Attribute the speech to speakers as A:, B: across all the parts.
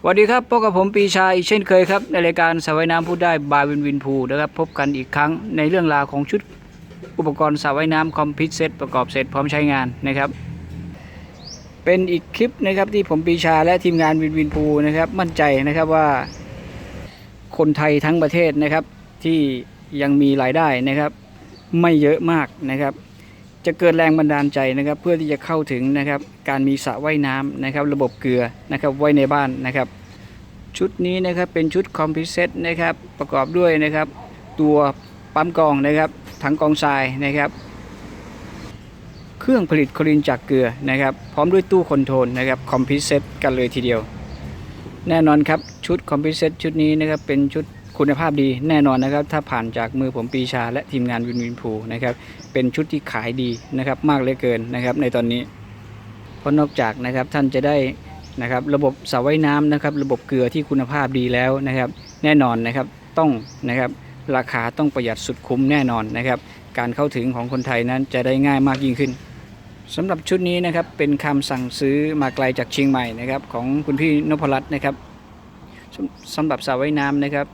A: สวัสดีครับพบกับผมปีชาอีกเช่นเคยครับ ในรายการสระว่ายน้ำพูดได้บายวินวินพูนะครับ พบกันอีกครั้งในเรื่องราวของชุดอุปกรณ์สระว่ายน้ำคอมพิวเซตประกอบเสร็จพร้อมใช้งานนะครับ เป็นอีกคลิปนะครับที่ผมปีชาและทีมงานวินวินพูนะครับมั่นใจนะครับว่า คนไทยทั้งประเทศนะครับที่ยังมีรายได้นะครับ ไม่เยอะมากนะครับ จะเกิดแรงบันดาลใจนะครับ เพื่อที่จะเข้าถึงนะครับการมีสระว่ายน้ำนะครับ ระบบเกลือนะครับไว้ในบ้านนะครับ ชุดนี้นะครับเป็นชุดคอมพิเซตนะครับประกอบด้วยนะครับ ตัวปั๊มกองนะครับถังกองทรายนะครับ เครื่องผลิตคลินจากเกลือนะครับ พร้อมด้วยตู้คอนโทรลนะครับคอมพิเซตกันเลยทีเดียว แน่นอนครับชุดคอมพิเซตชุดนี้นะครับเป็นชุด คุณภาพดีแน่นอนนะครับ ถ้าผ่านจากมือผมปีชาและทีมงานวินวินพูนะครับ เป็นชุดที่ขายดีนะครับ มากเหลือเกินนะครับ ในตอนนี้ เพราะนอกจากนะครับท่านจะได้นะครับ ระบบสระว่ายน้ำนะครับ ระบบเกลือที่คุณภาพดีแล้วนะครับ แน่นอนนะครับต้องนะครับราคาต้องประหยัดสุดคุ้มแน่นอนนะครับ การเข้าถึงของคนไทยนั้นจะได้ง่ายมากยิ่งขึ้นสำหรับชุดนี้นะครับเป็นคำสั่งซื้อมาไกลจากเชียงใหม่นะครับของคุณพี่นพรัตน์นะครับ สำหรับสระว่ายน้ำนะครับ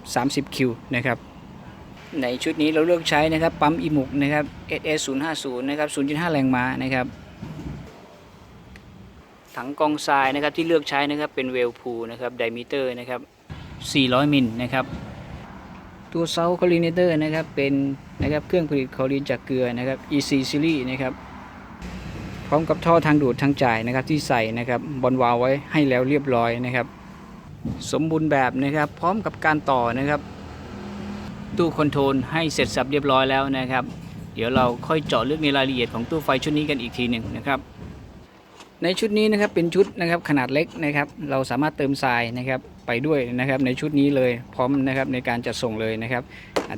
A: 30 คิวนะครับในชุดนี้เราเลือกใช้นะครับปั๊มอีมุกนะครับ SS 0 5 0นะครับ0.5 แรงม้านะครับถังกองทรายนะครับที่เลือกใช้นะครับเป็นเวลพูนะครับไดมิเตอร์นะครับ 400 มิลนะครับตัวเซาคอลิเนเตอร์นะครับเป็นนะครับเครื่องผลิตคอรีนจากเกลือนะครับ EC Series นะครับพร้อมกับท่อทางดูดทางจ่ายนะครับที่ใส่นะครับบอลวาล์วไว้ให้แล้วเรียบร้อยนะครับ สมบูรณ์แบบนะครับ พร้อมกับการต่อนะครับ ตู้คอนโทรลให้เสร็จสับเรียบร้อยแล้วนะครับ เดี๋ยวเราค่อยเจาะลึกในรายละเอียดของตู้ไฟชุดนี้กันอีกทีหนึ่งนะครับ ในชุดนี้นะครับเป็นชุดนะครับขนาดเล็กนะครับ เราสามารถเติมทรายนะครับไปด้วยนะครับในชุดนี้เลยพร้อมนะครับในการจัดส่งเลยนะครับ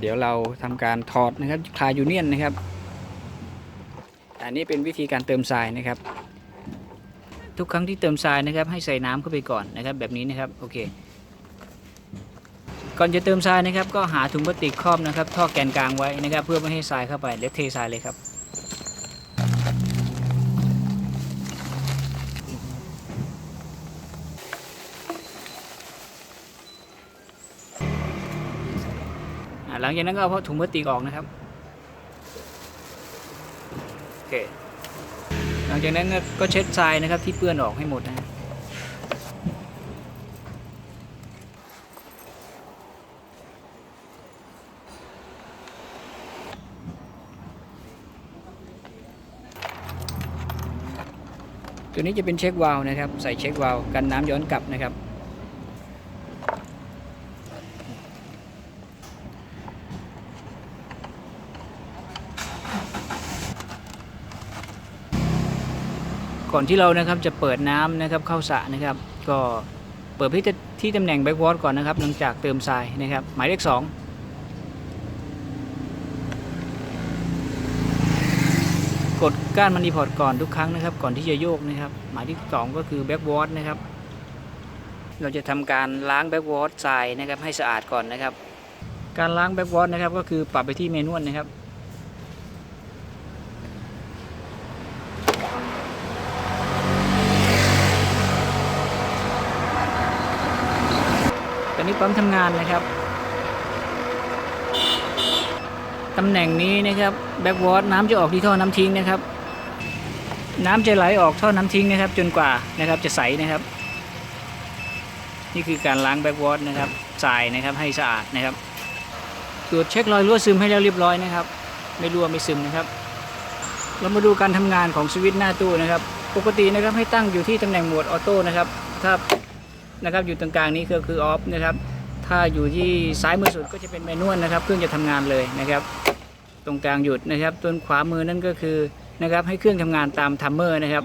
A: เดี๋ยวเราทำการถอดนะครับคลายยูเนียนนะครับอันนี้เป็นวิธีการเติมทรายนะครับ ทุกครั้งที่เติมทรายนะครับ ให้ใส่น้ำเข้าไปก่อนนะครับ แบบนี้นะครับโอเคก่อนจะเติมทรายนะครับ ก็หาถุงพลาสติกครอบนะครับ ท่อแกนกลางไว้นะครับ เพื่อไม่ให้ทรายเข้าไปเดี๋ยวเททรายเลยครับหลังจากนั้นก็เอาถุงพลาสติกออกนะครับโอเค ลังจากนั้นก็เช็ดทรายนะครับที่เปื้อนออกให้หมดนะตัวนี้จะเป็นเช็ควาล์วนะครับ ใส่เช็ควาล์วกันน้ำย้อนกลับนะครับ ก่อนที่เรานะครับจะเปิดน้ำนะครับเข้าสระนะครับ ก็เปิดที่ที่ตำแหน่งแบ็กวอตก่อนนะครับ หลังจากเติมทรายนะครับ หมายเลขสองกดก้านมันดีพอร์ตก่อนทุกครั้งนะครับ ก่อนที่จะโยกนะครับ หมายที่สองก็คือแบ็กวอตนะครับ เราจะทำการล้างแบ็กวอตทรายนะครับให้สะอาดก่อนนะครับ การล้างแบ็กวอตนะครับก็คือปรับไปที่เมนวลนะครับ นี้ปั๊มทำงานนะครับตำแหน่งนี้นะครับแบ็กวอตน้ำจะออกที่ท่อน้ำทิ้งนะครับ น้ำจะไหลออกท่อน้ำทิ้งนะครับ จนกว่านะครับจะใสนะครับ นี่คือการล้างแบ็กวอตนะครับทรายนะครับให้สะอาดนะครับตรวจเช็ครอยรั่วซึมให้แล้วเรียบร้อยนะครับ ไม่รั่วไม่ซึมนะครับ เรามาดูการทำงานของสวิตช์หน้าตู้นะครับ ปกตินะครับให้ตั้งอยู่ที่ตำแหน่งโหมดออโต้นะครับ ถ้า นะครับอยู่ตรงกลางนี้ก็คือออฟนะครับถ้าอยู่ที่ซ้ายมือสุดก็จะเป็นแมนนวลนะครับเครื่องจะทำงานเลยนะครับ ตรงกลางหยุดนะครับต้นขวามือนั่นก็คือนะครับให้เครื่องทำงานตามทัมเมอร์นะครับ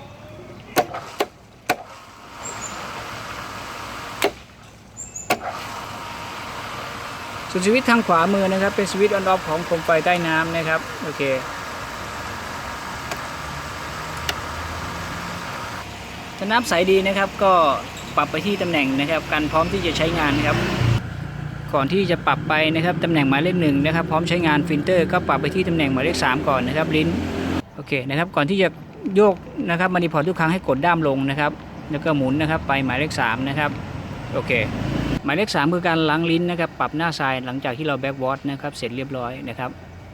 A: ส่วนสวิตช์ทางขวามือนะครับ เป็นสวิตช์ออนออฟของโคมไฟใต้น้ำนะครับโอเคถ้าน้ำใสดีนะครับก็ ปรับไปที่ตำแหน่งนะครับการพร้อมที่จะใช้งานนะครับ ก่อนที่จะปรับไปนะครับตำแหน่งหมายเลขหนึ่งนะครับ พร้อมใช้งานฟิลเตอร์ก็ปรับไปที่ตำแหน่งหมายเลขสามก่อนนะครับลิ้นโอเคนะครับ ก่อนที่จะโยกนะครับมานิพอร์ตทุกครั้งให้กดด้ามลงนะครับ แล้วก็หมุนนะครับไปหมายเลขสามนะครับโอเคหมายเลขสามคือการล้างลิ้นนะครับปรับหน้าทรายหลังจากที่เราแบ็กวอชนะครับเสร็จเรียบร้อยนะครับ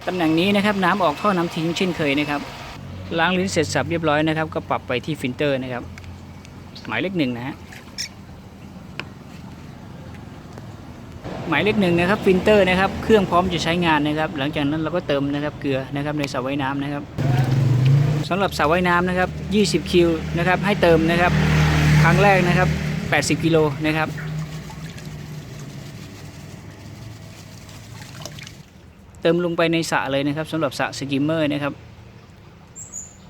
A: ตำแหน่งนี้นะครับน้ำออกท่อน้ำทิ้งเช่นเคยนะครับล้างลิ้นเสร็จสับเรียบร้อยนะครับ ก็ปรับไปที่ฟิลเตอร์นะครับ หมายเลขหนึ่งนะฮะ หมายเลขหนึ่งนะครับฟิลเตอร์นะครับเครื่องพร้อมจะใช้งานนะครับ หลังจากนั้นเราก็เติมนะครับเกลือนะครับในสระว่ายน้ำนะครับสำหรับสระว่ายน้ำนะครับ 20 คิวนะครับให้เติมนะครับ ครั้งแรกนะครับ 80 กิโลนะครับเติมลงไปในสระเลยนะครับสำหรับสระสกิมเมอร์นะครับ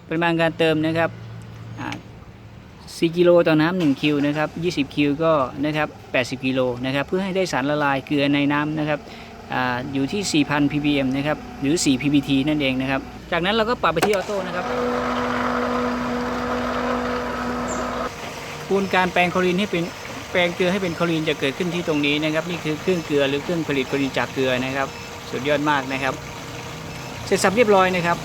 A: ปริมาณการเติมนะครับ 4กิโลต่อน้ำ1คิวนะครับ20คิวก็นะครับ80กิโลนะครับเพื่อให้ได้สารละลายเกลือในน้ำนะครับออยู่ที่ 4,000 ppm นะครับหรือ 4 ppt นั่นเองนะครับ จากนั้นเราก็ปรับไปที่ออโต้นะครับคูณการแปลงคลอรีนให้เป็นแปลงเกลือให้เป็นคลอรีนจะเกิดขึ้นที่ตรงนี้นะครับ นี่คือเครื่องเกลือหรือเครื่องผลิตคลอรีนจากเกลือนะครับ สุดยอดมากนะครับ เสร็จสับเรียบร้อยนะครับ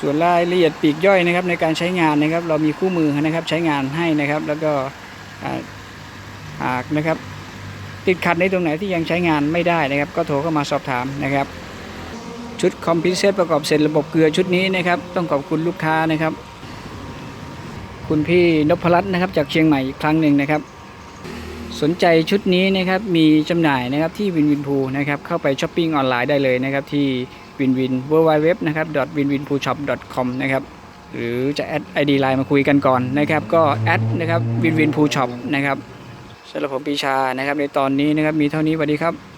A: ส่วนรายละเอียดปีกย่อยนะครับในการใช้งานนะครับ เรามีคู่มือนะครับใช้งานให้นะครับ แล้วก็หากนะครับติดขัดในตรงไหนที่ยังใช้งานไม่ได้นะครับ ก็โทรเข้ามาสอบถามนะครับ ชุดคอมพิวเซตประกอบเสร็จระบบเกลือชุดนี้นะครับ ต้องขอบคุณลูกค้านะครับ คุณพี่นพรัตน์นะครับ จากเชียงใหม่อีกครั้งหนึ่งนะครับ สนใจชุดนี้นะครับมีจำหน่ายนะครับที่วินวินพูนะครับเข้าไปช้อปปิ้งออนไลน์ได้เลยนะครับที่ วินวิน w w w นะครับ winwinpoolshop com นะครับหรือจะแอด ID ไลน์มาคุยกันก่อนนะครับ ก็แอดนะครับวินวินพูช็อปนะครับสำหรับผมปีชานะครับ ในตอนนี้นะครับมีเท่านี้สวัสดีครับ